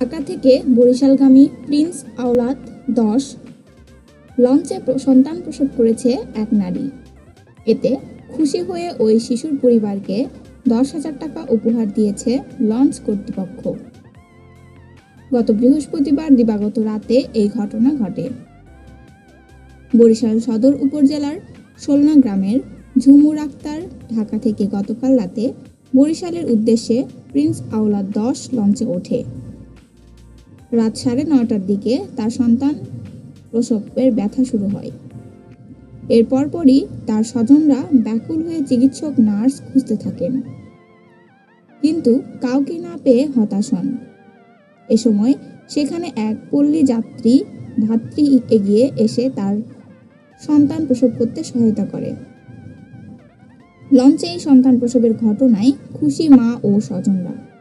ঢাকা থেকে বরিশালগামী প্রিন্স আওলাদ দশ, লঞ্চে সন্তান প্রসব করেছে এক নারী। এতে খুশি হয়ে ওই শিশুর পরিবারকে দশ হাজার টাকা উপহার দিয়েছে লঞ্চ কর্তৃপক্ষ। গত বৃহস্পতিবার দিবাগত রাতে এই ঘটনা ঘটে। বরিশাল সদর উপজেলার সোলনা গ্রামের ঝুমুর আক্তার ঢাকা থেকে গতকাল রাতে বরিশালের উদ্দেশ্যে প্রিন্স আওলাদ দশ লঞ্চে ওঠে। রাত সাড়ে নটার দিকে তার সন্তান প্রসবের ব্যথা শুরু হয়। এর পরপরই তার স্বজনরা ব্যাকুল হয়ে চিকিৎসক, নার্স খুঁজতে থাকেন। কিন্তু কাউকে না পেয়ে হতাশ হন। এ সময় সেখানে এক পল্লী যাত্রী ধাত্রী এগিয়ে এসে তার সন্তান প্রসব করতে সহায়তা করে। লঞ্চে এই সন্তান প্রসবের ঘটনায় খুশি মা ও স্বজনরা।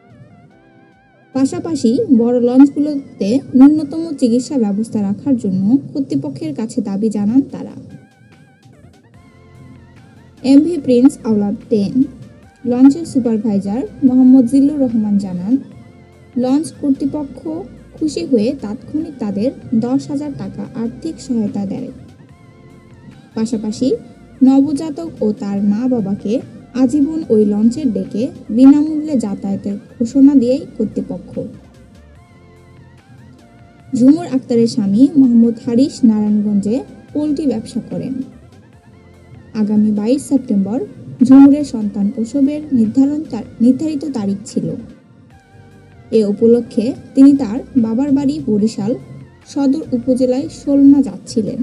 পাশাপাশি বড় লঞ্চগুলোতে ন্যূনতম চিকিৎসা ব্যবস্থা রাখার জন্য কর্তৃপক্ষের কাছে দাবি জানান তারা। এমভি প্রিন্স আওলাদ টেন লঞ্চের সুপারভাইজার মোহাম্মদ জিল্লুর রহমান জানান, লঞ্চ কর্তৃপক্ষ খুশি হয়ে তাৎক্ষণিক তাদের দশ হাজার টাকা আর্থিক সহায়তা দেয়। পাশাপাশি নবজাতক ও তার মা বাবাকে আজীবন ওই লঞ্চের ডেকে বিনামূল্যে যাতায়াতের ঘোষণা দিয়েই কর্তৃপক্ষ। ঝুমুর আক্তারের স্বামী মোহাম্মদ হারিস নারায়ণগঞ্জে পোলট্রি ব্যবসা করেন। আগামী বাইশ সেপ্টেম্বর ঝুমুরের সন্তান প্রসবের নির্ধারণ নির্ধারিত তারিখ ছিল। এ উপলক্ষে তিনি তার বাবার বাড়ি বরিশাল সদর উপজেলায় সোলনা যাচ্ছিলেন।